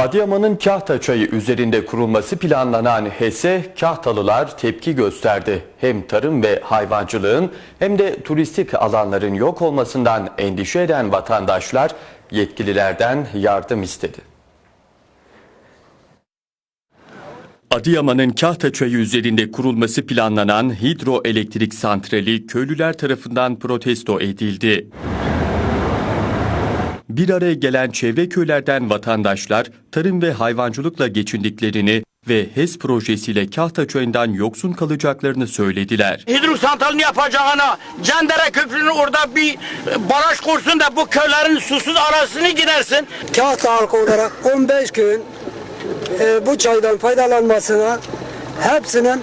Adıyaman'ın Kahta Çayı üzerinde kurulması planlanan HES'e Kahtalılar tepki gösterdi. Hem tarım ve hayvancılığın hem de turistik alanların yok olmasından endişe eden vatandaşlar yetkililerden yardım istedi. Adıyaman'ın Kahtaçayı üzerinde kurulması planlanan hidroelektrik santrali köylüler tarafından protesto edildi. Bir araya gelen çevre köylerden vatandaşlar tarım ve hayvancılıkla geçindiklerini ve HES projesiyle Kahtaçayı'ndan yoksun kalacaklarını söylediler. hidro santralini yapacağına Cendere Köprü'nün orada bir baraj kursun da bu köylerin susuz arasını gidersin. Kahta halkı olarak 15 gün e, bu çaydan faydalanmasına hepsinin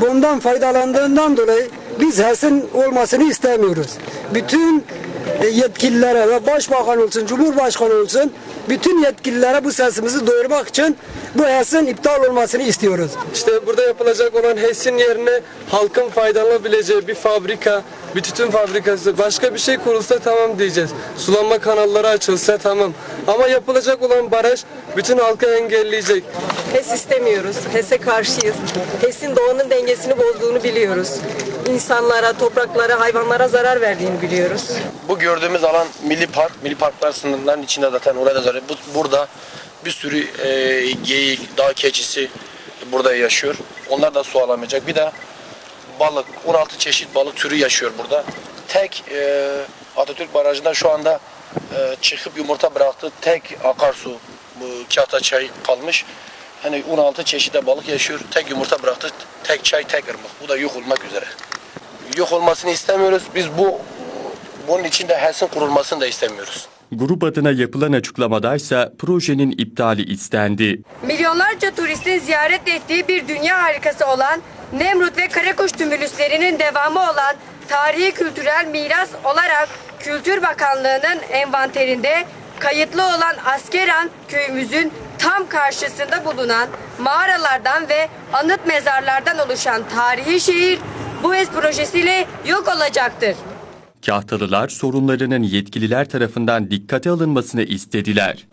bundan faydalandığından dolayı biz HES'in olmasını istemiyoruz. Bütün e, yetkililere ve başbakan olsun, cumhurbaşkanı olsun bütün yetkililere bu sesimizi duyurmak için bu HES'in iptal olmasını istiyoruz. İşte burada yapılacak olan HES'in yerine halkın faydalanabileceği bir fabrika, bir tütün fabrikası, başka bir şey kurulsa tamam diyeceğiz. Sulama kanalları açılsa tamam. Ama yapılacak olan baraj bütün halkı engelleyecek. HES istemiyoruz. HES'e karşıyız. HES'in doğanın dengesini bozduğunu biliyoruz. İnsanlara, topraklara, hayvanlara zarar verdiğini biliyoruz. Bu gördüğümüz alan milli park. Milli parklar sınırlarının içinde zaten orada zaten bu, burada bir sürü e, geyik, dağ keçisi burada yaşıyor. Onlar da su alamayacak. Bir de balık, 16 çeşit balık türü yaşıyor burada. Tek e, Atatürk Barajı'nda şu anda e, çıkıp yumurta bıraktığı tek akarsu bu Kahta çay kalmış. Hani 16 çeşit balık yaşıyor. Tek yumurta bıraktı. Tek çay, tek ırmak. Bu da yok olmak üzere. Yok olmasını istemiyoruz. Biz bu bunun için de HES'in kurulmasını da istemiyoruz. Grup adına yapılan açıklamadaysa projenin iptali istendi. Milyonlarca turistin ziyaret ettiği bir dünya harikası olan Nemrut ve Karakuş tümülüslerinin devamı olan tarihi kültürel miras olarak Kültür Bakanlığı'nın envanterinde kayıtlı olan Askeran köyümüzün tam karşısında bulunan mağaralardan ve anıt mezarlardan oluşan tarihi şehir bu HES projesiyle yok olacaktır. Kahtalılar sorunlarının yetkililer tarafından dikkate alınmasını istediler.